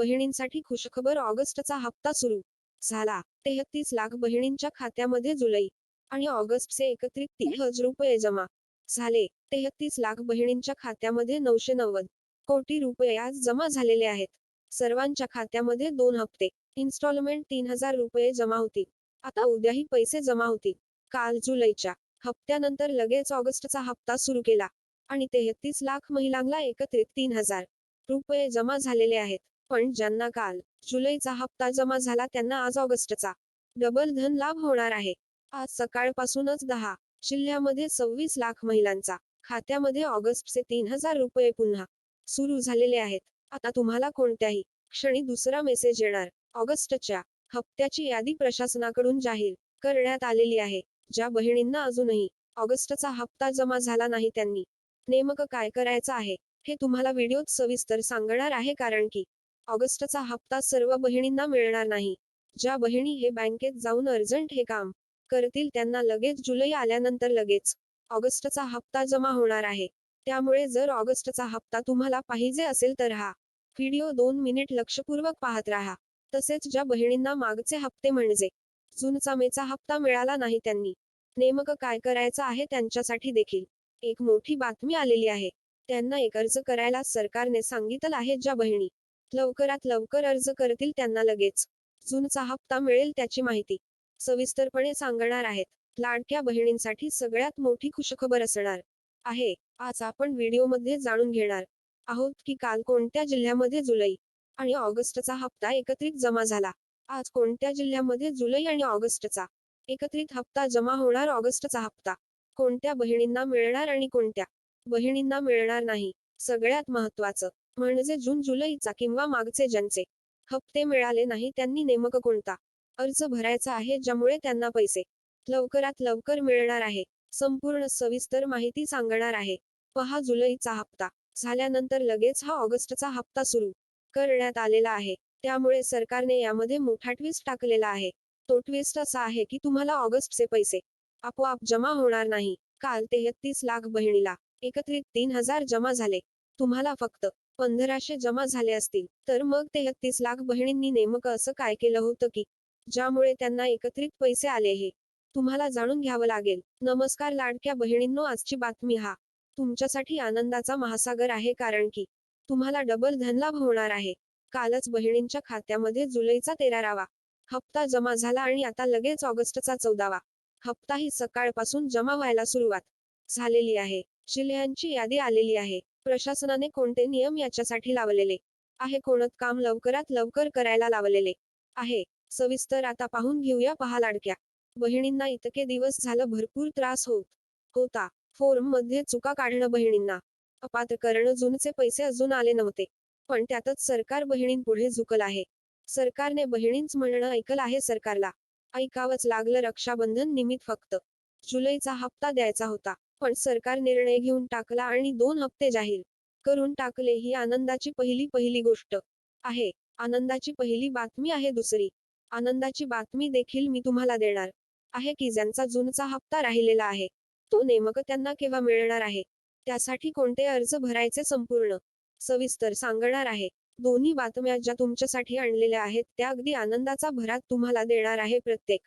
बहिणींसाठी खुशखबर ऑगस्टचा हप्ता सुरू झाला. तेहतीस लाख बहिणींच्या खात्यामध्ये जुलै आणि ऑगस्टचे एकत्रित तीन हजार रुपये जमा झाले. तेहतीस लाख बहिणींच्या खात्यामध्ये नऊशे नव्वद कोटी रुपये आज जमा झालेले आहेत. सर्वांच्या खात्यामध्ये दोन हप्ते इन्स्टॉलमेंट तीन हजार रुपये जमा होतील आता उद्याही पैसे जमा होतील. काल जुलैच्या हप्त्यानंतर लगेच ऑगस्टचा हप्ता सुरू केला आणि तेहतीस लाख महिलांना एकत्रित तीन हजार रुपये जमा झालेले आहेत. पण ज्यांना काल जुलैचा हप्ता जमा झाला त्यांना आज ऑगस्टचा डबल धन लाभ होणार आहे. आज सकाळपासूनच दहा जिल्ह्यामध्ये सव्वीस लाख महिलांचा खात्यामध्ये ऑगस्टचे तीन हजार रुपये पुन्हा सुरू झालेले आहेत. आता तुम्हाला कोणत्याही क्षणी दुसरा मेसेज येणार. ऑगस्टच्या हप्त्याची यादी प्रशासनाकडून जाहीर करण्यात आलेली आहे. ज्या बहिणींना अजूनही ऑगस्टचा हप्ता जमा झाला नाही त्यांनी नेमकं काय करायचं आहे हे तुम्हाला व्हिडिओत सविस्तर सांगणार आहे कारण की ऑगस्टचा हप्ता सर्व बहिणींना मिळणार नाही. ज्या बहिणी हे बँकेत जाऊन अर्जंट हे काम करतील त्यांना लगेच जुलै आल्यानंतर लगेच ऑगस्टचा हप्ता जमा होणार आहे. त्यामुळे जर ऑगस्टचा हप्ता तुम्हाला पाहिजे असेल तर हा व्हिडिओ दोन मिनिट लक्षपूर्वक पाहत राहा. तसेच ज्या बहिणींना मागचे हप्ते म्हणजे जूनचा मेचा हप्ता मिळाला नाही त्यांनी नेमकं काय करायचं आहे त्यांच्यासाठी देखील एक मोठी बातमी आलेली आहे. त्यांना एक अर्ज करायला सरकारने सांगितलं आहे ज्या बहिणी लवकरात लवकर अर्ज करतील त्यांना लगेच. जूनचा हप्ता मिळेल त्याची माहिती. सविस्तरपणे सांगणार आहेत. लाडक्या बहिणींसाठी सगळ्यात मोठी खुशखबर असणार आहे. आज आपण व्हिडिओमध्ये जाणून घेणार आहोत की काल कोणत्या जिल्ह्यामध्ये जुलै आणि ऑगस्टचा हप्ता एकत्रित जमा झाला. आज कोणत्या जिल्ह्यामध्ये जुलै आणि ऑगस्टचा एकत्रित हप्ता जमा होणार ऑगस्टचा हप्ता? कोणत्या बहिणींना मिळणार आणि कोणत्या बहिणींना मिळणार नाही? सगळ्यात महत्वाचं म्हणजे जून जुलैचा किंवा मागचे ज्यांचे हप्ते मिळाले नाही त्यांनी नेमकं कोणता अर्ज भरायचा आहे ज्यामुळे त्यांना पैसे लवकरात लवकर मिळणार आहे संपूर्ण सविस्तर माहिती सांगणार आहे. पहा जुलैचा हप्ता झाल्यानंतर लगेच हा ऑगस्टचा हप्ता सुरू करण्यात आलेला आहे. त्यामुळे सरकारने यामध्ये मोठा ट्विस्ट टाकलेला आहे. तो ट्विस्ट असा आहे की तुम्हाला ऑगस्टचे पैसे आपोआप जमा होणार नाही. काल तेहतीस लाख बहिणीला एकत्रित तीन हजार जमा झाले. तुम्हाला फक्त पंधराशे जमा झाले असतील तर मग तेहतीस लाख बहिणींनी नेमकं असं काय केलं होतं की ज्यामुळे त्यांना एकत्रित पैसे आले हे. तुम्हाला जाणून घ्यावं लागेल. नमस्कार लाडक्या बहिणींनो आजची बातमी हा. तुमच्यासाठी आनंदाचा महासागर आहे कारण की तुम्हाला डबल धनलाभ होणार आहे. कालच बहिणींच्या खात्यामध्ये जुलैचा तेरावा हप्ता जमा झाला आणि आता लगेच ऑगस्टचा चौदावा. हप्ताही सकाळपासून जमा व्हायला सुरुवात झालेली आहे. जिल्ह्यांची यादी आलेली आहे. प्रशासनाने कोणते नियम याच्यासाठी लावलेले? आहे कोणत काम लवकरात लवकर करायला लावलेले? आहे. सविस्तर आता पाहून घेऊया पहा लाडक्या. बहिणींना इतके दिवस झालं भरपूर त्रास होत होता. फॉर्ममध्ये चुका काढणं बहिणींना. अपात्र करणं जूनचे पैसे अजून आले नव्हते. पण त्यातच सरकार बहिणींपुढे झुकल आहे. सरकारने बहिणींच म्हणणं ऐकलं आहे सरकारला. ऐकावंच लागलं रक्षाबंधन निमित्त फक्त. जुलैचा हप्ता द्यायचा होता. पण सरकार निर्णय घेऊन टाकला आणि दोन हप्ते जाहीर करून टाकले ही आनंदाची पहिली पहिली गोष्ट आहे. आनंदाची पहिली बातमी आहे दुसरी. आनंदाची बातमी देखील मी तुम्हाला देणार आहे की ज्यांचा जूनचा हप्ता राहिलेला आहे तो नेमकं त्यांना केव्हा मिळणार आहे? त्यासाठी कोणते अर्ज भरायचे संपूर्ण? सविस्तर सांगणार आहे. दोन्ही बातम्या ज्या तुमच्यासाठी आणलेल्या आहेत त्या अगदी आनंदाचा भरात तुम्हाला देणार आहे प्रत्येक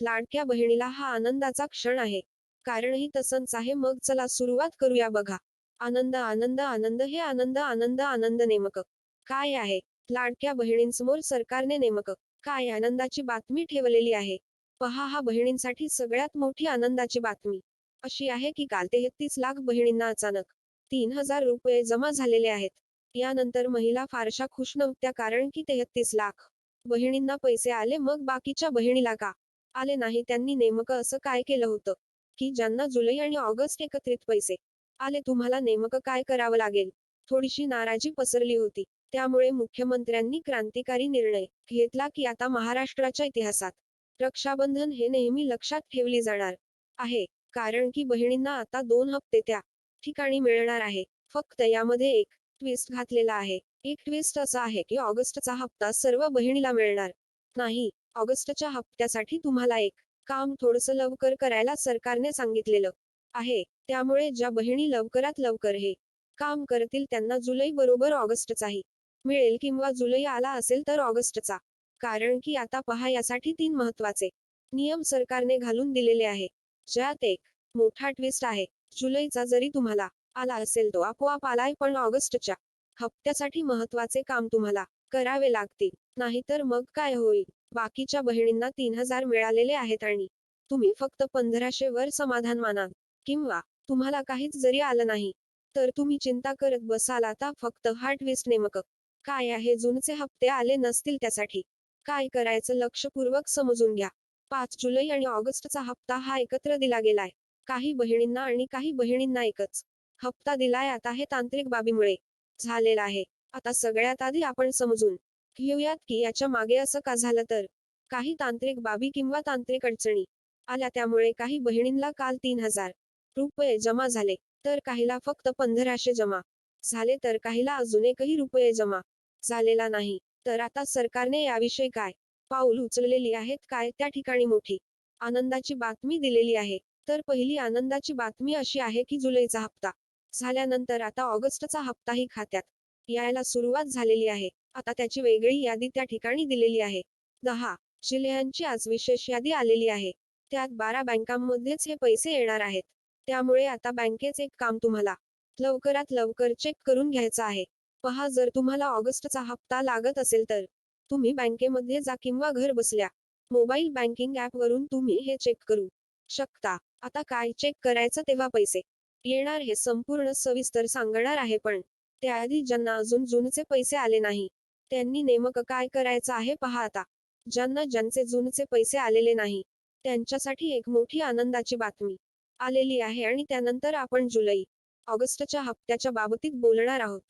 लाडक्या बहिणीला हा आनंदाचा क्षण आहे. कारणही तसंच आहे. मग चला सुरुवात करूया बघा. आनंद आनंद आनंद हे आनंद आनंद आनंद नेमकं. काय आहे? लाडक्या बहिणींसमोर सरकारने नेमकं. काय आनंदाची बातमी ठेवलेली आहे? पहा हा बहिणींसाठी सगळ्यात मोठी आनंदाची बातमी. अशी आहे की काल तेहतीस लाख बहिणींना अचानक तीन हजार रुपये जमा झालेले आहेत. यानंतर महिला फारशा खुश नव्हत्या कारण की तेहतीस लाख बहिणींना पैसे आले. मग बाकीच्या बहिणीला का? आले नाही. त्यांनी नेमकं असं काय केलं होतं? की ज्यांना जुलै आणि ऑगस्ट एकत्रित पैसे आले तुम्हाला नेमकं काय करावं लागेल? थोडीशी नाराजी पसरली होती. त्यामुळे मुख्यमंत्र्यांनी क्रांतिकारी निर्णय घेतला की आता महाराष्ट्राच्या इतिहासात रक्षाबंधन हे नेहमी लक्षात ठेवली जाणार आहे. कारण की बहिणींना आता दोन हप्ते त्या ठिकाणी मिळणार आहे. फक्त यामध्ये एक ट्विस्ट घातलेला आहे. एक ट्विस्ट असा आहे की ऑगस्टचा हप्ता सर्व बहिणीला मिळणार नाही. ऑगस्टच्या हप्त्यासाठी तुम्हाला एक काम थोडस लवकर करायला सरकारने सांगितलेलं आहे. त्यामुळे ज्या बहिणी लवकरात लवकर हे काम करतील त्यांना जुलै बरोबर ऑगस्टचाही मिळेल किंवा जुलै आला असेल तर ऑगस्टचा. कारण की आता पहा यासाठी तीन महत्त्वाचे नियम सरकारने घालून दिलेले आहे. ज्यात एक मोठा ट्विस्ट आहे. जुलैचा जरी तुम्हाला आला असेल तो आपोआप आलाय पण ऑगस्टच्या हप्त्यासाठी महत्त्वाचे काम तुम्हाला करावे लागतील. नाहीतर मग काय होईल? बाकीच्या बहिणींना तीन हजार मिळालेले आहेत आणि तुम्ही फक्त पंधराशे वर समाधान मानाल. किंवा तुम्हाला काहीच जरी आलं नाही तर तुम्ही चिंता करत बसाल आता फक्त हा ट्विस्ट नेमकं. काय आहे? जूनचे हप्ते आले नसतील त्यासाठी. काय करायचं? लक्षपूर्वक समजून घ्या. पाच जुलै आणि ऑगस्टचा हप्ता हा एकत्र दिला गेलाय. काही बहिणींना आणि काही बहिणींना एकच हप्ता दिलाय. आता हे तांत्रिक बाबीमुळे झालेला आहे. आता सगळ्यात आधी आपण समजून घेऊयात की याच्या मागे असं का झालं तर? काही तांत्रिक बाबी किंवा तांत्रिक अडचणी आल्या त्यामुळे काही बहिणींना काल तीन हजार रुपये जमा झाले तर काहीला फक्त पंधराशे जमा. झाले तर काहीला अजून एकही रुपये जमा. झालेला नाही तर आता सरकारने याविषयी काय? पाऊल उचललेली आहेत काय? त्या ठिकाणी मोठी आनंदाची बातमी दिलेली आहे. तर पहिली आनंदाची बातमी अशी आहे की जुलैचा हप्ता झाल्यानंतर आता ऑगस्टचा हप्ताही खात्यात. यायला सुरुवात झालेली आहे. आता त्याची वेगळी यादी त्या ठिकाणी दिलेली आहे. दहा. जिल्ह्यांची आज विशेष यादी आलेली आहे. त्यात बारा बँकांमध्येच हे पैसे येणार आहेत. त्यामुळे आता बँकेच एक काम तुम्हाला. लवकरात लवकर चेक करून घ्यायचं आहे. पहा जर तुम्हाला ऑगस्टचा हप्ता लागत असेल तर. तुम्ही बँकेमध्ये जा किंवा घर बसल्या. मोबाईल बँकिंग ऍप वरून तुम्ही हे चेक करू शकता. आता काय चेक करायचं तेव्हा पैसे. येणार हे संपूर्ण सविस्तर सांगणार आहे पण. त्याआधी ज्यांना अजून जूनचे पैसे आले नाही. त्यांनी नेमकं काय करायचं आहे पहा आता. ज्यांना ज्यांचे जूनचे पैसे आलेले नाही त्यांच्यासाठी एक मोठी आनंदाची बातमी आलेली आहे आणि त्यानंतर आपण जुलै ऑगस्टच्या हप्त्याच्या बाबतीत बोलणार आहोत.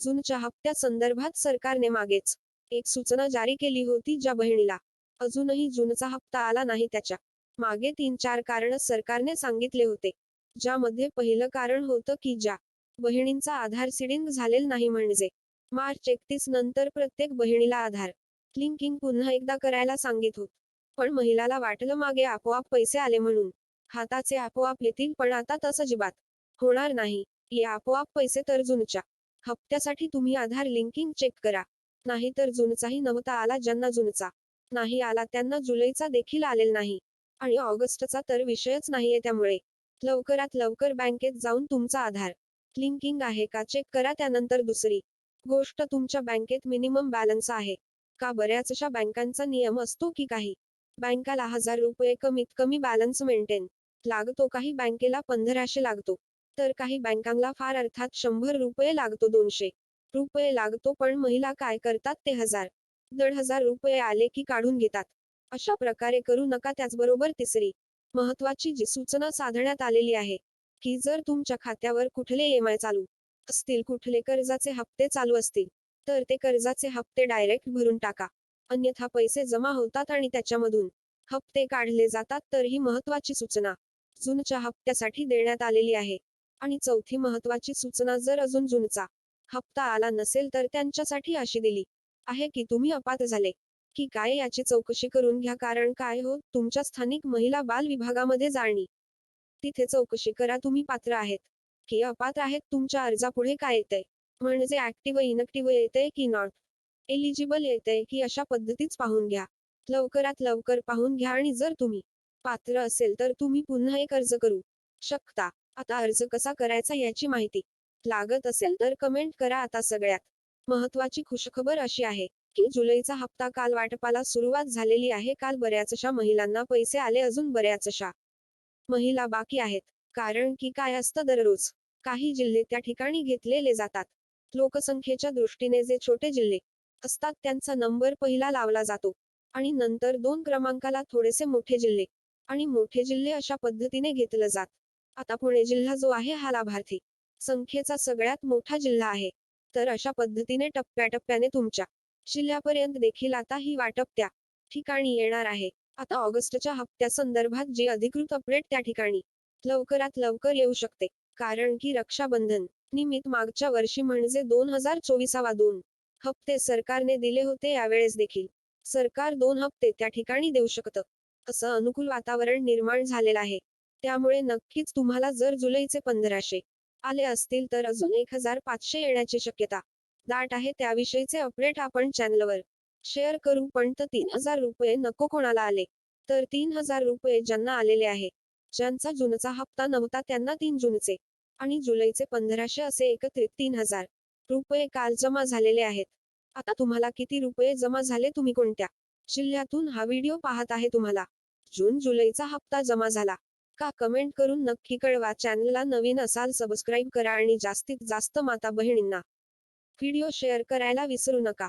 जूनच्या हप्त्या संदर्भात सरकारने मागेच एक सूचना जारी केली होती ज्या बहिणीला अजूनही जूनचा हप्ता आला नाही त्याच्यामागे तीन चार कारण सरकारने सांगितले होते. ज्यामध्ये पहिलं कारण होतं की ज्या बहिणींचा आधार सिडिंग झालेला नाही म्हणजे मार्च एकतीस नंतर प्रत्येक बहिणीला आधार. लिंकिंग पुन्हा एकदा करायला सांगित होत पण महिलाला वाटलं मागे आपोआप पैसे आले म्हणून. हाताचे आपोआप येतील पण आता तस अजिबात होणार नाही. ये आपोआप पैसे तर जूनच्या. हप्त्यासाठी तुम्ही आधार लिंकिंग चेक करा. नाही तर जूनचाही नव्हता आला ज्यांना जूनचा. नाही आला त्यांना जुलैचा देखील आलेला नाही. आणि ऑगस्टचा तर विषयच नाहीये त्यामुळे. लवकरात लवकर बँकेत जाऊन तुमचा आधार. लिंकिंग आहे का? चेक करा त्यानंतर दुसरी. गोष्ट तुमच्या बँकेत मिनिमम बॅलन्स आहे. का बऱ्याचशा बँकांचा नियम असतो की काही? बँकाला हजार रुपये कमीत कमी बॅलन्स मेंटेन लागतो काही बँकेला पंधराशे लागतो. तर काही बँकांना फार अर्थात शंभर रुपये लागतो दोनशे रुपये लागतो पण महिला काय करतात ते हजार दड हजार रुपये आले की काढून घेतात. अशा प्रकारे करू नका त्याचबरोबर तिसरी महत्वाची जी सूचना साधण्यात आलेली आहे की जर तुमच्या खात्यावर कुठले एम आय चालू असतील कुठले कर्जाचे हप्ते चालू असतील तर ते कर्जाचे हप्ते डायरेक्ट भरून टाका. अन्यथा पैसे जमा होतात आणि त्याच्यामधून हप्ते काढले जातात तर ही महत्वाची सूचना जूनच्या हप्त्यासाठी देण्यात आलेली आहे. आणि चौथी महत्वाची सूचना जर अजून जूनचा हप्ता आला नसेल तर त्यांच्यासाठी अशी दिली आहे की तुम्ही अपात झाले. की काय याची चौकशी करून घ्या कारण काय हो तुमच्या स्थानिक महिला बाल विभागामध्ये जाणी. तिथे चौकशी करा तुम्ही पात्र आहेत. की अपात्र आहेत तुमच्या अर्जापुढे काय येतंय? म्हणजे ऍक्टिव्ह इनॅक्टिव्ह येते की नॉट एलिजिबल येतंय की अशा पद्धतीच पाहून घ्या. लवकरात लवकर पाहून घ्या आणि जर तुम्ही पात्र असेल तर तुम्ही पुन्हा एक अर्ज करू शकता. आता अर्ज कसा करायचा याची माहिती लागत असेल तर कमेंट करा आता सगळ्यात. महत्वाची खुशखबर अशी आहे की जुलैचा हप्ता काल वाटपाला सुरुवात झालेली आहे काल बऱ्याचशा महिलांना पैसे आले अजून बऱ्याचशा महिला बाकी आहेत. कारण की काय असतं दररोज? काही जिल्हे त्या ठिकाणी घेतलेले जातात. लोकसंख्येच्या दृष्टीने जे छोटे जिल्हे असतात त्यांचा नंबर पहिला लावला जातो. आणि नंतर दोन क्रमांकाला थोडेसे मोठे जिल्हे आणि मोठे जिल्हे अशा पद्धतीने घेतलं जात. आता पुणे जिल्हा जो आहे हा लाभार्थी. संख्येचा सगळ्यात मोठा जिल्हा आहे. तर अशा पद्धतीने टप्प्याटप्प्याने तुमच्या जिल्ह्यापर्यंत देखील आता ही वाटप त्या ठिकाणी येणार आहे. आता ऑगस्टच्या हप्त्या संदर्भात जी अधिकृत अपडेट त्या ठिकाणी लवकरात लवकर येऊ शकते. कारण की रक्षाबंधन निमित्त मागच्या वर्षी म्हणजे दोन हजार चोवीसावा दोन हप्ते सरकारने दिले होते यावेळेस देखील. सरकार दोन हप्ते त्या ठिकाणी देऊ शकतं. असं अनुकूल वातावरण निर्माण झालेलं आहे. त्यामुळे नक्कीच तुम्हाला जर जुलैचे पंधराशे आले असतील तर अजून एक हजार पाचशे येण्याची शक्यता दाट आहे. त्याविषयीचे अपडेट आपण चॅनलवर शेअर करू. पण तर तीन हजार रुपये नको कोणाला आले. तर तीन हजार रुपये ज्यांना आलेले आहे ज्यांचा जूनचा हप्ता नव्हता त्यांना तीन जूनचे आणि जुलैचे पंधराशे असे एकत्रित तीन हजार रुपये काल जमा झालेले आहेत. आता तुम्हाला किती रुपये जमा झाले तुम्ही कोणत्या जिल्ह्यातून हा व्हिडिओ पाहत आहे तुम्हाला? जून जुलैचा हप्ता जमा झाला. का कमेंट करून नक्की कळवा. चॅनलला नवीन असाल सबस्क्राईब करा आणि जास्तीत जास्त माता बहिणींना व्हिडिओ शेअर करायला विसरू नका.